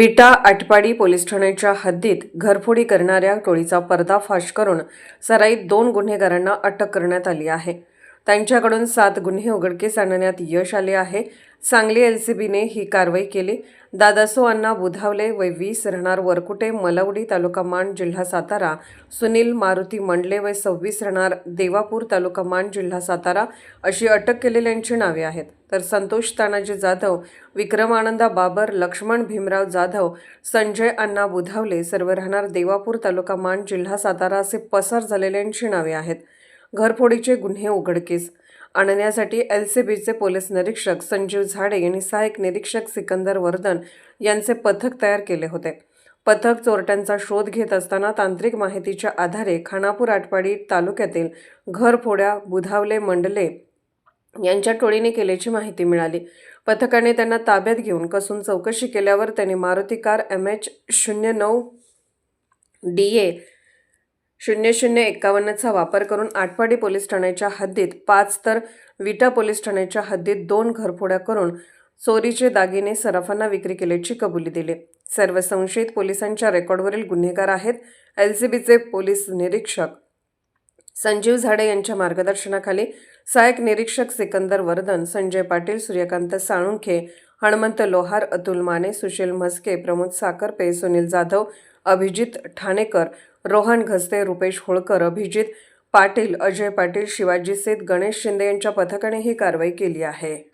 विटा आटपाडी पोलीस ठाण्याच्या हद्दीत घरफोडी करणाऱ्या टोळीचा पर्दाफाश करून सराईत दोन गुन्हेगारांना अटक करण्यात आली आहे. त्यांच्याकडून सात गुन्हे उघडकीस आणण्यात यश आले आहे. सांगली एल सी बीने ही कारवाई केली. दादासो अण्णा बुधावले व वीस राहणार वरकुटे मलवडी तालुका माण जिल्हा सातारा. सुनील मारुती मंडले व सव्वीस राहणार देवापूर तालुका माण जिल्हा सातारा. अशी अटक केलेल्यांची नावे आहेत. तर संतोष तानाजी जाधव विक्रम आनंदा बाबर लक्ष्मण भीमराव जाधव संजय अण्णा बुधावले सर्व राहणार देवापूर तालुका माण जिल्हा सातारा असे पसार झालेल्यांची नावे आहेत. घरफोडीचे गुन्हे उघडकीस. आणण्यासाठी एल सी बीचे पोलीस निरीक्षक संजीव झाडे यांनी सहाय्यक निरीक्षक सिकंदर वर्धन यांचे पथक तयार केले होते. पथक चोरट्यांचा शोध घेत असताना तांत्रिक माहितीच्या आधारे खानापूर आटपाडी तालुक्यातील घरफोड्या बुधावले मंडले यांच्या टोळीने केल्याची माहिती मिळाली. पथकाने त्यांना ताब्यात घेऊन कसून चौकशी केल्यावर त्यांनी मारुती कार एम एच शून्य नऊ डी ए शून्य शून्य एक्कावन्नचा वापर करून आटपाडी पोलीस ठाण्याच्या हद्दीत पाच तर विटा पोलीस ठाण्याच्या हद्दीत दोन घरफोड्या करून चोरीचे दागिने सराफांना विक्री केल्याची कबुली दिली. सर्व संशयित पोलिसांच्या रेकॉर्डवरील गुन्हेगार आहेत एल सी बीचे पोलीस निरीक्षक. संजीव झाडे यांच्या मार्गदर्शनाखाली सहाय्यक निरीक्षक सिकंदर वर्धन संजय पाटील सूर्यकांत साळुंखे हनुमंत लोहार अतुल माने सुशील म्हस्के प्रमोद साकरपे सुनील जाधव अभिजित ठाणेकर रोहन घसते रुपेश होळकर अभिजित पाटील अजय पाटील शिवाजी सेत गणेश शिंदे यांच्या पथकाने ही कारवाई केली आहे.